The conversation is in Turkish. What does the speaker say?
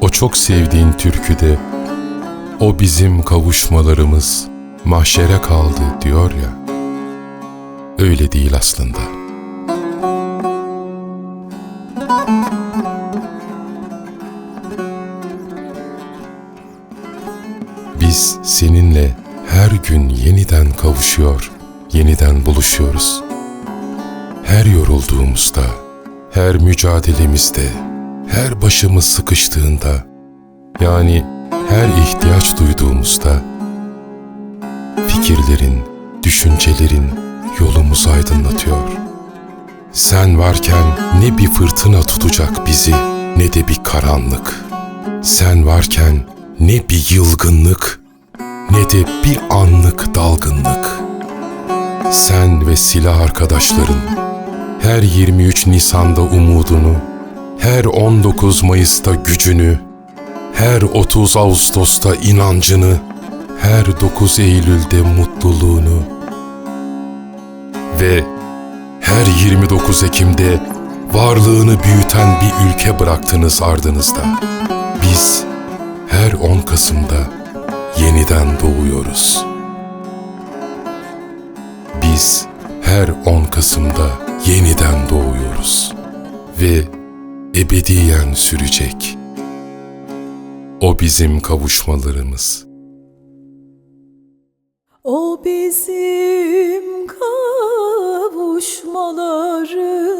O çok sevdiğin türküde o bizim kavuşmalarımız mahşere kaldı diyor ya. Öyle değil aslında. Biz seninle her gün yeniden kavuşuyor, yeniden buluşuyoruz. Her yorulduğumuzda, her mücadelemizde, her başımız sıkıştığında, yani her ihtiyaç duyduğumuzda, fikirlerin, düşüncelerin yolumuzu aydınlatıyor. Sen varken ne bir fırtına tutacak bizi, ne de bir karanlık. Sen varken ne bir yılgınlık, ne de bir anlık dalgınlık. Sen ve silah arkadaşların her 23 Nisan'da umudunu, her 19 Mayıs'ta gücünü, her 30 Ağustos'ta inancını, her 9 Eylül'de mutluluğunu ve her 29 Ekim'de varlığını büyüten bir ülke bıraktınız ardınızda. Biz her 10 Kasım'da yeniden doğuyoruz. Biz her 10 Kasım'da yeniden doğuyoruz ve ebediyen sürecek. O bizim kavuşmalarımız. O bizim kavuşmalarımız